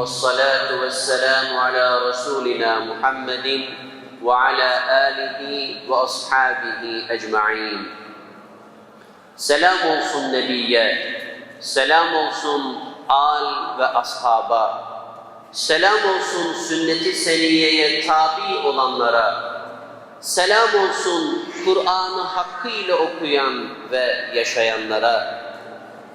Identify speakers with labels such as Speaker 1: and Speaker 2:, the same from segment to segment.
Speaker 1: والصلاة والسلام على رسولنا محمد وعلى آله وأصحابه أجمعين Selam olsun Nebiye, selam olsun al ve ashaba, selam olsun sünnet-i seniyeye tabi olanlara, selam olsun Kur'an'ı hakkıyla okuyan ve yaşayanlara,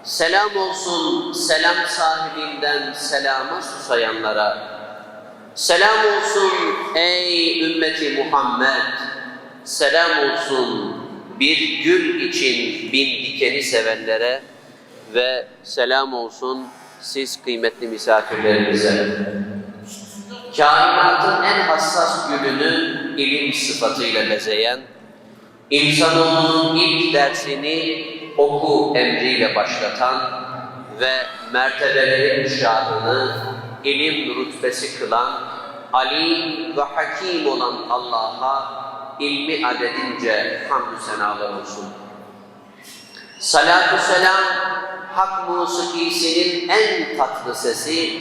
Speaker 1: selam olsun selam sahibinden selama susayanlara, selam olsun ey ümmeti Muhammed, selam olsun bir gül için bin dikeni sevenlere ve selam olsun siz kıymetli misafirlerimize. Kainatın en hassas gülünü ilim sıfatıyla bezeyen, insanoğlunun ilk dersini oku emriyle başlatan ve mertebelerin şahını ilim rütbesi kılan, alim ve hakim olan Allah'a ilmi adedince hamdü senalar olsun. Salatü selam, hak musikisinin en tatlı sesi,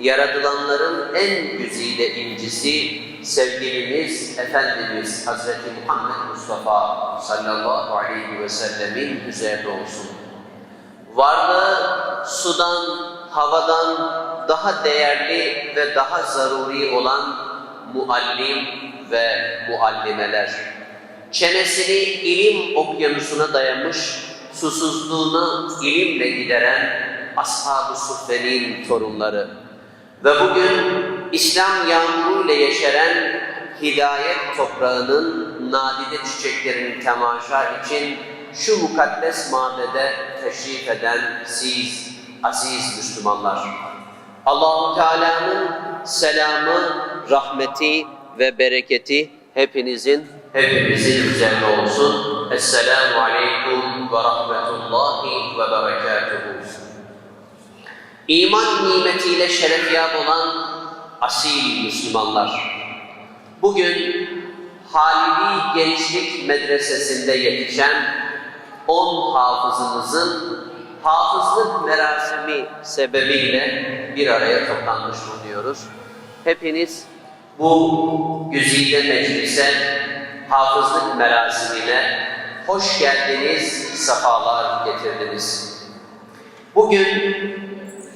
Speaker 1: yaratılanların en güzide incisi, sevgilimiz Efendimiz Hazreti Muhammed Mustafa sallallahu aleyhi ve sellemin üzerine olsun. Varlığı sudan, havadan daha değerli ve daha zaruri olan muallim ve muallimeler. Çenesini ilim okyanusuna dayamış, susuzluğunu ilimle gideren ashab-ı torunları ve bugün İslam yağmuruyla yeşeren hidayet toprağının nadide çiçeklerini temaşa için şu mukaddes mabede teşrif eden siz aziz Müslümanlar. Allahu Teala'nın selamı, rahmeti ve bereketi hepinizin hepimizin üzerine olsun. Esselamu aleyküm ve rahmetullahi ve berekatuhu. İman nimetiyle şerefyab olan asil Müslümanlar. Bugün Halili Gençlik Medresesi'nde yetişen on hafızımızın hafızlık merasimi sebebiyle bir araya toplanmış bulunuyoruz. Hepiniz bu güzide meclise, hafızlık merasimine hoş geldiniz, sefalar getirdiniz. Bugün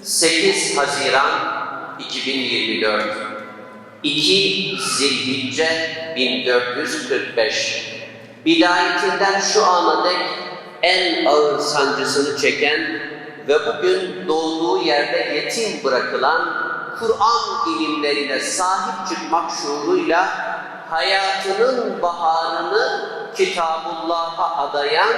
Speaker 1: 8 Haziran 2024 2 Zilhicce 1445 Bidayetinden şu ana dek en ağır sancısını çeken ve bugün doğduğu yerde yetim bırakılan Kur'an ilimlerine sahip çıkmak şuuruyla hayatının baharını Kitabullah'a adayan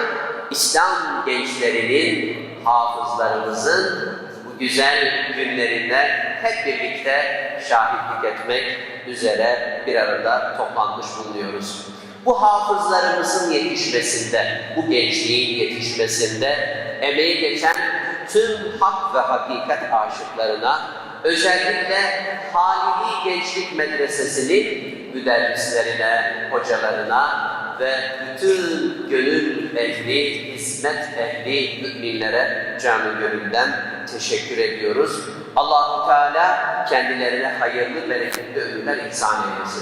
Speaker 1: İslam gençlerinin, hafızlarımızın bu güzel günlerinde hep birlikte şahitlik etmek üzere bir arada toplanmış bulunuyoruz. Bu hafızlarımızın yetişmesinde, bu gençliğin yetişmesinde emeği geçen tüm hak ve hakikat aşıklarına, özellikle Halili Gençlik Medresesi'nin müderrislerine, hocalarına ve bütün gönül ehli, hizmet ehli müminlere canı gönülden teşekkür ediyoruz. Allahu Teala kendilerine hayırlı, bereketli ömürler ihsan eylesin.